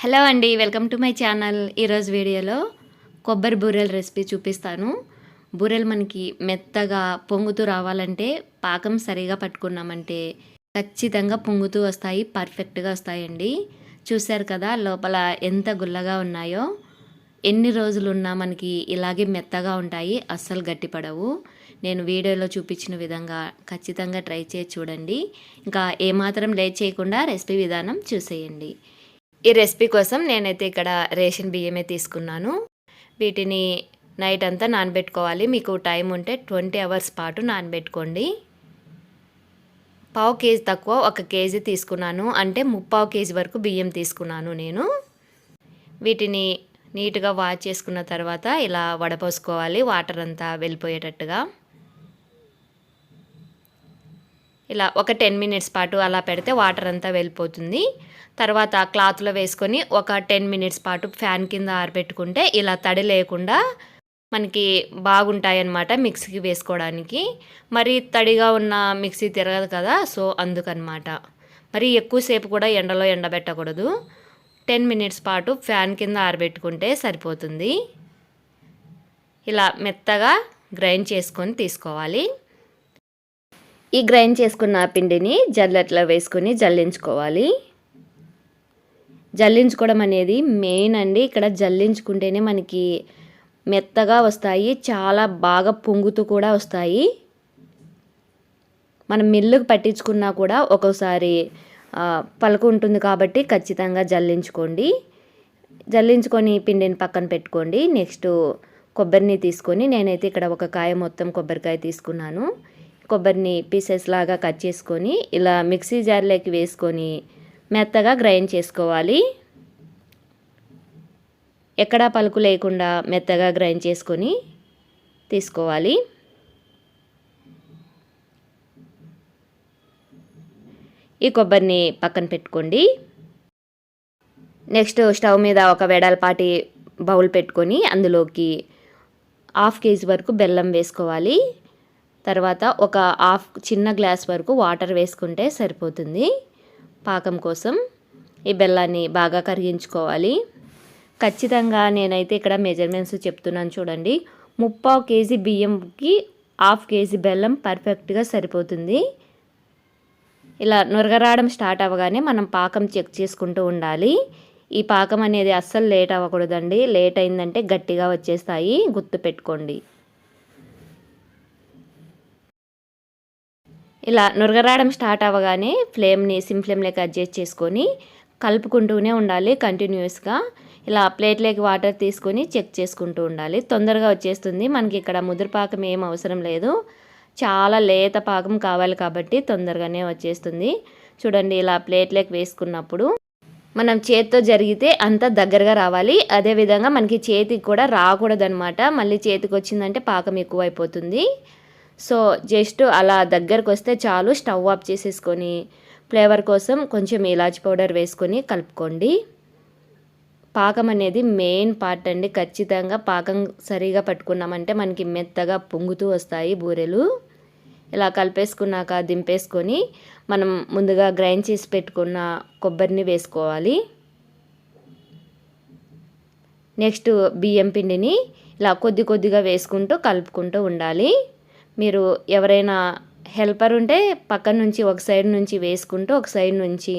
Hello అండి welcome to my channel. ఈరోజు వీడియోలో కొబ్బరి బూరెల రెసిపీ చూపిస్తాను. బూరెలు మనకి మెత్తగా పొంగుతూ రావాలంటే పాకం సరిగా పట్టుకున్నామంటే ఖచ్చితంగా పొంగుతూ వస్తాయి పర్ఫెక్ట్గా వస్తాయండి. చూశారు కదా లోపల ఎంత గుల్లగా ఉన్నాయో. ఎన్ని రోజులు ఉన్నా మనకి ఇలాగే మెత్తగా ఉంటాయి అస్సలు గట్టిపడవు. నేను వీడియోలో చూపించిన విధంగా ఖచ్చితంగా ట్రై చేసి చూడండి. ఇంకా ఏమాత్రం లేట్ చేయకుండా రెసిపీ విధానం చూసేయండి. ఈ రెసిపీ కోసం నేనైతే ఇక్కడ రేషన్ బియ్యమే తీసుకున్నాను. వీటిని నైట్ అంతా నానబెట్టుకోవాలి. మీకు టైం ఉంటే ట్వంటీ అవర్స్ పాటు నానబెట్టుకోండి. పావు కేజీ తక్కువ ఒక కేజీ తీసుకున్నాను. అంటే ముప్పావు కేజీ వరకు బియ్యం తీసుకున్నాను నేను. వీటిని నీట్గా వాష్ చేసుకున్న తర్వాత ఇలా వడపోసుకోవాలి. వాటర్ అంతా వెళ్ళిపోయేటట్టుగా. ఇలా ఒక టెన్ మినిట్స్ పాటు అలా పెడితే వాటర్ అంతా వెళ్ళిపోతుంది. తర్వాత క్లాత్లో వేసుకొని ఒక టెన్ మినిట్స్ పాటు ఫ్యాన్ కింద ఆరబెట్టుకుంటే ఇలా తడి లేకుండా మనకి బాగుంటాయి అన్నమాట మిక్సీకి వేసుకోవడానికి. మరి తడిగా ఉన్న మిక్సీ తిరగదు కదా సో అందుకనమాట మరి ఎక్కువసేపు కూడా ఎండలో ఎండబెట్టకూడదు. టెన్ మినిట్స్ పాటు ఫ్యాన్ కింద ఆరబెట్టుకుంటే సరిపోతుంది. ఇలా మెత్తగా గ్రైండ్ చేసుకొని తీసుకోవాలి. ఈ గ్రైండ్ చేసుకున్న పిండిని జల్లెట్లో వేసుకొని జల్లించుకోవాలి. జల్లించుకోవడం అనేది మెయిన్ అండి. ఇక్కడ జల్లించుకుంటేనే మనకి మెత్తగా వస్తాయి చాలా బాగా పొంగుతూ కూడా వస్తాయి. మనం మిల్లుకు పట్టించుకున్నా కూడా ఒక్కోసారి పలుకు ఉంటుంది కాబట్టి ఖచ్చితంగా జల్లించుకోండి. జల్లించుకొని పిండిని పక్కన పెట్టుకోండి. నెక్స్ట్ కొబ్బరిని తీసుకొని నేనైతే ఇక్కడ ఒక కాయ మొత్తం కొబ్బరికాయ తీసుకున్నాను. కొబ్బరిని పీసెస్ లాగా కట్ చేసుకొని ఇలా మిక్సీ జార్లోకి వేసుకొని మెత్తగా గ్రైండ్ చేసుకోవాలి. ఎక్కడా పలుకు లేకుండా మెత్తగా గ్రైండ్ చేసుకొని తీసుకోవాలి. ఈ కొబ్బరిని పక్కన పెట్టుకోండి. నెక్స్ట్ స్టవ్ మీద ఒక వెడల్పాటి బౌల్ పెట్టుకొని అందులోకి హాఫ్ కేజీ వరకు బెల్లం వేసుకోవాలి. తర్వాత ఒక హాఫ్ చిన్న గ్లాస్ వరకు వాటర్ వేసుకుంటే సరిపోతుంది. పాకం కోసం ఈ బెల్లాన్ని బాగా కరిగించుకోవాలి. ఖచ్చితంగా నేనైతే ఇక్కడ మెజర్మెంట్స్ చెప్తున్నాను చూడండి. ముప్పావు కేజీ బియ్యంకి హాఫ్ కేజీ బెల్లం పర్ఫెక్ట్గా సరిపోతుంది. ఇలా నురగరాడం స్టార్ట్ అవ్వగానే మనం పాకం చెక్ చేసుకుంటూ ఉండాలి. ఈ పాకం అనేది అస్సలు లేట్ అవ్వకూడదండి. లేట్ అయిందంటే గట్టిగా వచ్చేస్తాయి. గుర్తు పెట్టుకోండి ఇలా నురగరాడం స్టార్ట్ అవ్వగానే ఫ్లేమ్ని సిమ్ ఫ్లేమ్లోకి అడ్జస్ట్ చేసుకొని కలుపుకుంటూనే ఉండాలి కంటిన్యూస్గా. ఇలా ప్లేట్లోకి వాటర్ తీసుకొని చెక్ చేసుకుంటూ ఉండాలి. తొందరగా వచ్చేస్తుంది. మనకి ఇక్కడ ముదురుపాకం ఏం అవసరం లేదు. చాలా లేత పాకం కావాలి కాబట్టి తొందరగానే వచ్చేస్తుంది. చూడండి ఇలా ప్లేట్లోకి వేసుకున్నప్పుడు మనం చేతితో జరిగితే అంత దగ్గరగా రావాలి. అదేవిధంగా మనకి చేతికి కూడా రాకూడదనమాట మళ్ళీ చేతికి వచ్చిందంటే పాకం ఎక్కువ అయిపోతుంది సో జస్ట్ అలా దగ్గరకు వస్తే చాలు స్టవ్ ఆఫ్ చేసేసుకొని ఫ్లేవర్ కోసం కొంచెం ఇలాచి పౌడర్ వేసుకొని కలుపుకోండి. పాకం అనేది మెయిన్ పార్ట్ అండి. ఖచ్చితంగా పాకం సరిగా పట్టుకున్నామంటే మనకి మెత్తగా పొంగుతూ వస్తాయి బూరెలు. ఇలా కలిపేసుకున్నాక దింపేసుకొని మనం ముందుగా గ్రైండ్ చేసి పెట్టుకున్న కొబ్బరిని వేసుకోవాలి. నెక్స్ట్ బియ్యం పిండిని ఇలా కొద్ది కొద్దిగా వేసుకుంటూ కలుపుకుంటూ ఉండాలి. మీరు ఎవరైనా హెల్పర్ ఉంటే పక్క నుంచి ఒక సైడ్ నుంచి వేసుకుంటూ ఒక సైడ్ నుంచి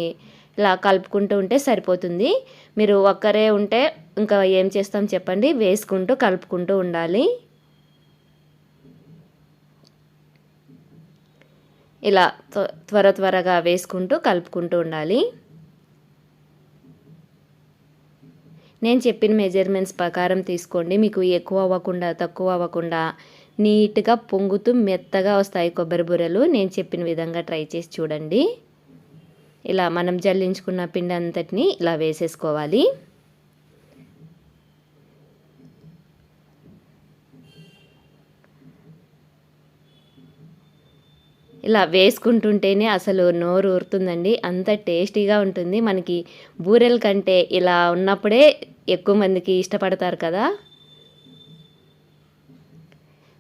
ఇలా కలుపుకుంటూ ఉంటే సరిపోతుంది. మీరు ఒక్కరే ఉంటే ఇంకా ఏం చేస్తాం చెప్పండి? వేసుకుంటూ కలుపుకుంటూ ఉండాలి. ఇలా త్వర త్వరగా వేసుకుంటూ కలుపుకుంటూ ఉండాలి. నేను చెప్పిన మెజర్మెంట్స్ ప్రకారం తీసుకోండి. మీకు ఎక్కువ అవ్వకుండా తక్కువ అవ్వకుండా నీట్గా పొంగుతూ మెత్తగా వస్తాయి కొబ్బరి బూరెలు నేను చెప్పిన విధంగా ట్రై చేసి చూడండి. ఇలా మనం జల్లించుకున్న పిండి అంతటిని ఇలా వేసేసుకోవాలి. ఇలా వేసుకుంటుంటేనే అసలు నోరు ఊరుతుందండి. అంత టేస్టీగా ఉంటుంది. మనకి బూరెల కంటే ఇలా ఉన్నప్పుడే ఎక్కువ మందికి ఇష్టపడతారు కదా.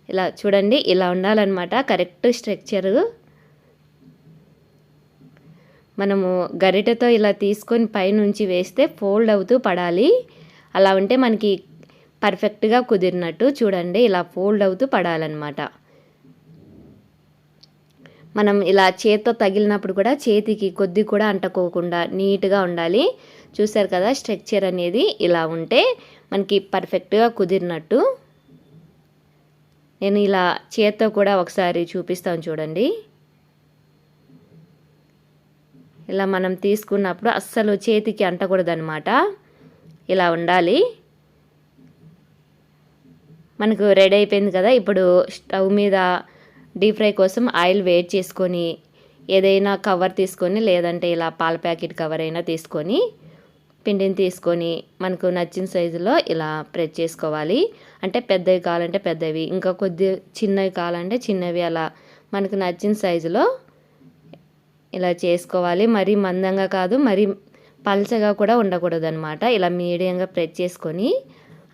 ఇలా చూడండి ఇలా ఉండాలన్నమాట. Correct structure. మనము గరిటెతో ఇలా తీసుకొని పైనుంచి వేస్తే ఫోల్డ్ అవుతూ పడాలి. అలా ఉంటే మనకి పర్ఫెక్ట్గా కుదిరినట్టు చూడండి ఇలా ఫోల్డ్ అవుతూ పడాలన్నమాట. మనం ఇలా చేత్తో తగిలినప్పుడు కూడా చేతికి కొద్ది కూడా అంటకోకుండా నీట్గా ఉండాలి. చూసారు కదా స్ట్రక్చర్ అనేది ఇలా ఉంటే మనకి పర్ఫెక్ట్గా కుదిరినట్టు. నేను ఇలా చేత్తో కూడా ఒకసారి చూపిస్తాను చూడండి. ఇలా మనం తీసుకున్నప్పుడు అస్సలు చేతికి అంటకూడదనమాట ఇలా ఉండాలి. మనకు రెడీ అయిపోయింది కదా ఇప్పుడు స్టవ్ మీద డీప్ ఫ్రై కోసం ఆయిల్ వేడి చేసుకొని ఏదైనా కవర్ తీసుకొని లేదంటే ఇలా పాల ప్యాకెట్ కవర్ అయినా తీసుకొని పిండిని తీసుకొని మనకు నచ్చిన సైజులో ఇలా ప్రెస్ చేసుకోవాలి. అంటే పెద్దవి కావాలంటే పెద్దవి ఇంకా కొద్ది చిన్నవి కావాలంటే చిన్నవి అలా మనకు నచ్చిన సైజులో ఇలా చేసుకోవాలి. మరీ మందంగా కాదు మరీ పల్చగా కూడా ఉండకూడదు అనమాట ఇలా మీడియంగా ప్రెస్ చేసుకొని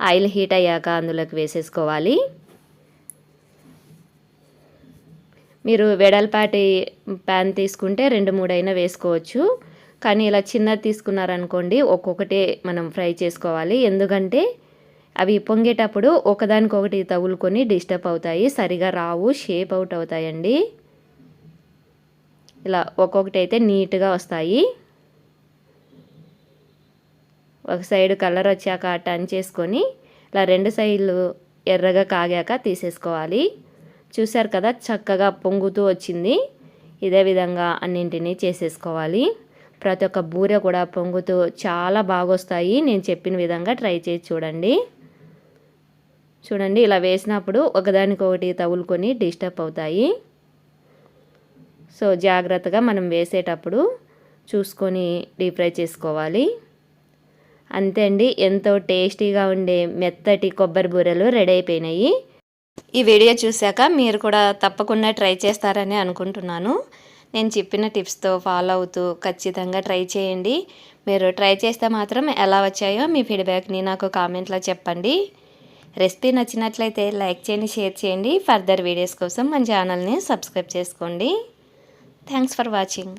ఆయిల్ హీట్ అయ్యాక అందులోకి వేసేసుకోవాలి. మీరు వెడల్పాటి ప్యాన్ తీసుకుంటే రెండు మూడైనా వేసుకోవచ్చు. కానీ ఇలా చిన్నది తీసుకున్నారనుకోండి ఒక్కొక్కటే మనం ఫ్రై చేసుకోవాలి. ఎందుకంటే అవి పొంగేటప్పుడు ఒకదానికొకటి తగులుకొని డిస్టర్బ్ అవుతాయి సరిగా రావు షేప్ అవుట్ అవుతాయండి. ఇలా ఒక్కొక్కటి అయితే నీట్గా వస్తాయి. ఒక సైడ్ కలర్ వచ్చాక టర్న్ చేసుకొని ఇలా రెండు సైడ్లు ఎర్రగా కాగాక తీసేసుకోవాలి. చూశారు కదా చక్కగా పొంగుతూ వచ్చింది. ఇదే విధంగా అన్నింటినీ చేసేసుకోవాలి. ప్రతి ఒక్క బూర కూడా పొంగుతూ చాలా బాగా వస్తాయి నేను చెప్పిన విధంగా ట్రై చేసి చూడండి. చూడండి ఇలా వేసినప్పుడు ఒకదానికొకటి తగులుకొని డిస్టర్బ్ అవుతాయి. సో జాగ్రత్తగా మనం వేసేటప్పుడు చూసుకొని డీప్ ఫ్రై చేసుకోవాలి. అంతే అండి ఎంతో టేస్టీగా ఉండే మెత్తటి కొబ్బరి బూరెలు రెడీ అయిపోయినాయి. ఈ వీడియో చూశాక మీరు కూడా తప్పకుండా ట్రై చేస్తారని అనుకుంటున్నాను. నేను చెప్పిన టిప్స్తో ఫాలో అవుతూ ఖచ్చితంగా ట్రై చేయండి. మీరు ట్రై చేస్తే మాత్రం ఎలా వచ్చాయో మీ ఫీడ్బ్యాక్ని నాకు కామెంట్లో చెప్పండి. రెసిపీ నచ్చినట్లయితే లైక్ చేయండి షేర్ చేయండి. ఫర్దర్ వీడియోస్ కోసం మన ఛానల్ని సబ్స్క్రైబ్ చేసుకోండి. Thanks for watching.